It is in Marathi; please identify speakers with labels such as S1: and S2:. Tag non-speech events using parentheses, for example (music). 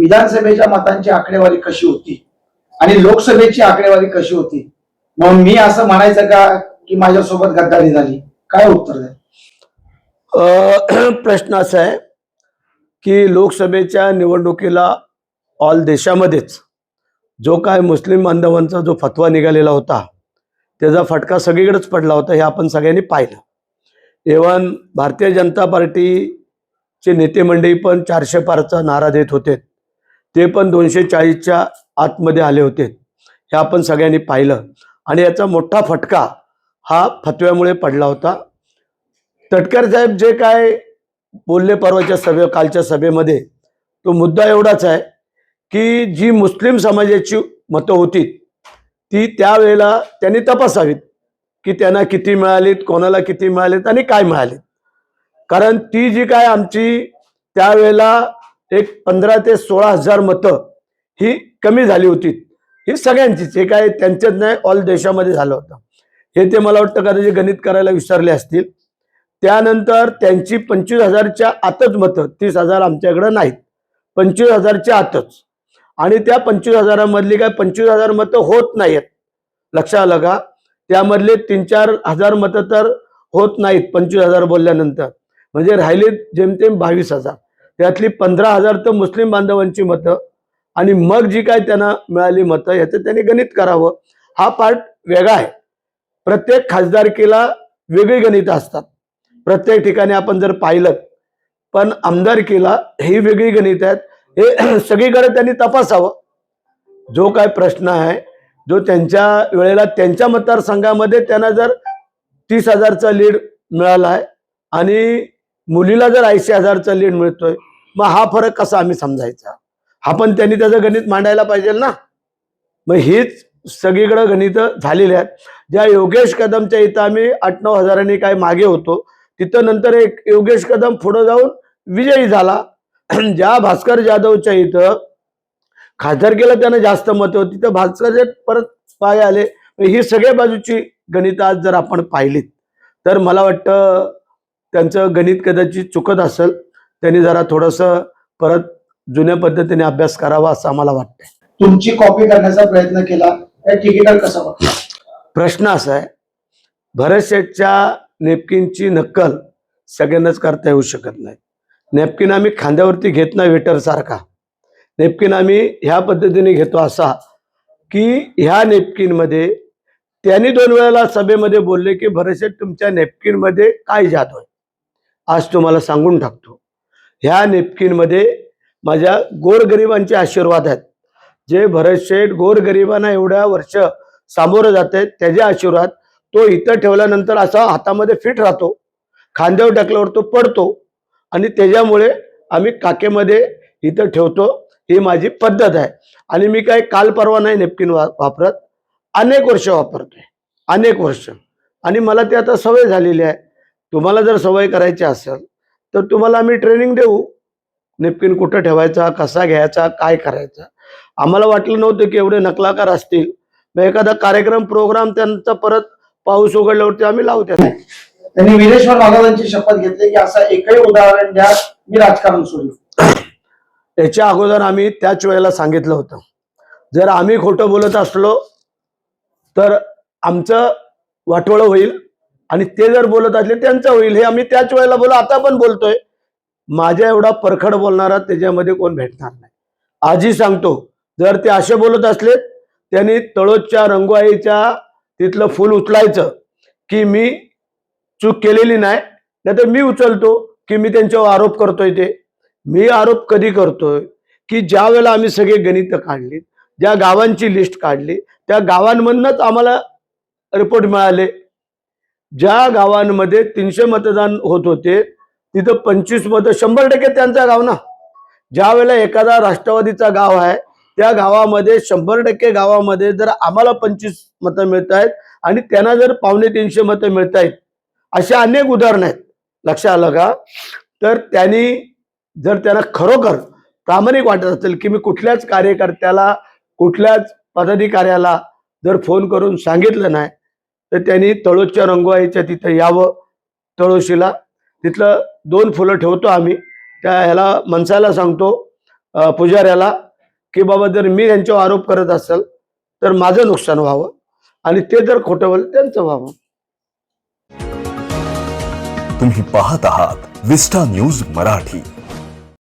S1: विधानसभेच्या मतांची आकडेवारी कशी होती? आणि लोकसभेची आकडेवारी कशी होती? मग मी असं म्हणायचं का की माझ्यासोबत गद्दारी झाली? काय उत्तर द्या (clears throat)
S2: प्रश्न असा आहे की लोकसभेच्या निवडणुकीला ऑल देशामध्येच जो काय मुस्लिम बांधवांचा जो फतवा निघालेला होता त्याचा फटका सगळीकडेच पडला होता हे आपण सगळ्यांनी पाहिलं. इव्हन भारतीय जनता पार्टीचे नेते मंडळी पण चारशे पारचा नारा देत होते. ते पण दोनशे चाळीसच्या आतमध्ये आले होते. हे आपण सगळ्यांनी पाहिलं. आणि याचा मोठा फटका हा फतव्यामुळे पडला होता. तटकर साहेब जे काय बोलले परवाच्या सभे कालच्या सभेमध्ये तो मुद्दा एवढाच आहे की जी मुस्लिम समाजाची मतं होती ती त्यावेळेला त्यांनी तपासावीत की त्यांना किती मिळालीत कोणाला किती मिळालीत आणि काय मिळालीत. कारण ती जी काय आमची त्यावेळेला एक पंधरा ते सोळा हजार मतं ही कमी झाली होती. ही सगळ्यांचीच. हे काय त्यांच्याच नाही ऑल देशामध्ये झालं होतं. हे ते मला वाटतं कदाचित गणित करायला विसरले असतील. त्यानंतर त्यांची पंचवीस हजारच्या आतच मतं तीस हजार आमच्याकडं नाहीत. पंचवीस हजारच्या आतच. आणि त्या पंचवीस हजारामधली काय पंचवीस हजार मतं होत नाहीत लक्षात आलं का त्यामधले तीन चार हजार मतं तर होत नाहीत पंचवीस हजार बोलल्यानंतर. म्हणजे राहिले जेमतेम बावीस हजार. त्यातली पंधरा हजार तर मुस्लिम बांधवांची मतं आणि मग जी काय त्यांना मिळाली मतं याचं त्यांनी गणित करावं. हा पार्ट वेगळा आहे. प्रत्येक खासदारकीला वेगळी गणितं असतात. प्रत्येक ठिकाणी आपण जर पाहिलं पण आमदारकीला ही वेगळी गणित आहेत. हे (clears throat) सगळीकडे त्यांनी तपासावं. जो काय प्रश्न आहे जो त्यांच्या वेळेला त्यांच्या मतदारसंघामध्ये त्यांना जर तीस हजारचा लीड मिळाला आहे आणि मुलीला जर ऐंशी हजारचा लीड मिळतोय मग हा फरक कसा आम्ही समजायचा? हा पण त्यांनी त्याचं गणित मांडायला पाहिजे ना? मग हीच सगळीकडं गणित झालेली आहेत. ज्या योगेश कदमच्या इथं आम्ही आठ नऊ हजारांनी काय मागे होतो तिथं नंतर एक योगेश कदम पुढं जाऊन विजयी झाला. (clears throat) ज्या भास्कर जाधवच्या इथं खासदारकीला त्यांना जास्त मत होती. तिथं भास्कर परत पाय आले. ही सगळ्या बाजूची गणित आज जर आपण पाहिलीत तर मला वाटतं त्यांचं गणित कदाचित चुकत असेल. त्यांनी जरा थोडंसं परत जुन्या पद्धतीने अभ्यास करावा असं आम्हाला वाटतंय.
S1: तुमची कॉपी करण्याचा प्रयत्न केला. तिकीटर कसं
S2: प्रश्न असा आहे भरत शेठच्या नेपकिनची नक्कल सगळ्यांनाच करता येऊ शकत नाही. नेपकिन आम्ही खांद्यावरती घेत नाही वेटर सारखा नेपकिन आम्ही ह्या पद्धतीने घेतो असा की ह्या नेपकिनमध्ये त्यांनी दोन वेळेला सभेमध्ये बोलले की भरत शेठ तुमच्या नेपकिनमध्ये काय जादू आहे? आज तुम्हाला सांगून टाकतो. ह्या नेपकिनमध्ये माझ्या गोरगरिबांचे आशीर्वाद आहेत. जे भरत शेठ गोरगरिबांना एवढ्या वर्ष सामोरं जात आहेत त्याचे आशीर्वाद तो इथं ठेवल्यानंतर असा हातामध्ये फिट राहतो खांद्यावर टाकल्यावर तो पडतो आणि त्याच्यामुळे आम्ही काकेमध्ये इथं ठेवतो ही माझी पद्धत आहे. आणि मी काय काल परवा नाही नेपकिन वा वापरत अनेक वर्ष वापरतोय अनेक वर्ष. आणि मला ते आता सवय झालेली आहे. तुम्हाला जर सवय करायची असेल तर तुम्हाला आम्ही ट्रेनिंग देऊ. नेपकिन कुठं ठेवायचा कसा घ्यायचा काय करायचा? आम्हाला वाटलं नव्हतं की एवढे नकलाकार असतील. मग एखादा कार्यक्रम प्रोग्राम त्यांचा परत पाऊस उघडल्यावरती आम्ही लावू त्याला
S1: त्यांनी विरेश्वर महाराजांची शपथ घेतली की असं एकही उदाहरण द्या मी राजकारण सोडलं.
S2: याच्या अगोदर आम्ही त्याच वेळेला सांगितलं होतं. जर आम्ही खोटं बोलत असलो तर आमचं वाटोळं होईल. आणि ते जर बोलत असले त्यांचं होईल. हे आम्ही त्याच वेळेला बोलू आता पण बोलतोय. माझ्या एवढा परखड बोलणारा त्याच्यामध्ये कोण भेटणार नाही. आजही सांगतो जर ते असे बोलत असले त्यांनी तळोजच्या रंगवाईच्या तिथलं फुल उचलायचं की मी चूक केलेली नाही नाहीतर मी उचलतो की मी त्यांच्यावर आरोप करतोय ते. मी आरोप कधी करतोय? की ज्या वेळेला आम्ही सगळे गणित काढली ज्या गावांची लिस्ट काढली त्या गावांमधनंच आम्हाला रिपोर्ट मिळाले. ज्या गावांमध्ये तीनशे मतदान होत होते तिथं पंचवीस मतं शंभर टक्के त्यांचा गाव ना. ज्या वेळेला एखादा राष्ट्रवादीचा गाव आहे त्या गावामध्ये शंभर टक्के गावामध्ये जर आम्हाला पंचवीस मतं मिळत आहेत आणि त्यांना जर पावणे तीनशे मतं मिळत आहेत अशा अनेक उदाहरणं आहेत. लक्षात आलं का? तर त्यांनी जर त्यांना खरोखर प्रामाणिक वाटत असेल की मी कुठल्याच कार्यकर्त्याला कुठल्याच पदाधिकाऱ्याला जर फोन करून सांगितलं नाही तर त्यांनी तळोजच्या रंगवाईच्या तिथं यावं तळोशीला. तिथलं दोन फुलं ठेवतो आम्ही. त्या ह्याला मनसायला सांगतो पुजाऱ्याला की बाबा जर मी त्यांच्यावर आरोप करत असेल तर माझं नुकसान व्हावं आणि ते जर खोटं बोल त्यांचं व्हावं.
S3: तुम्ही पाहत आहात विस्टा न्यूज मराठी.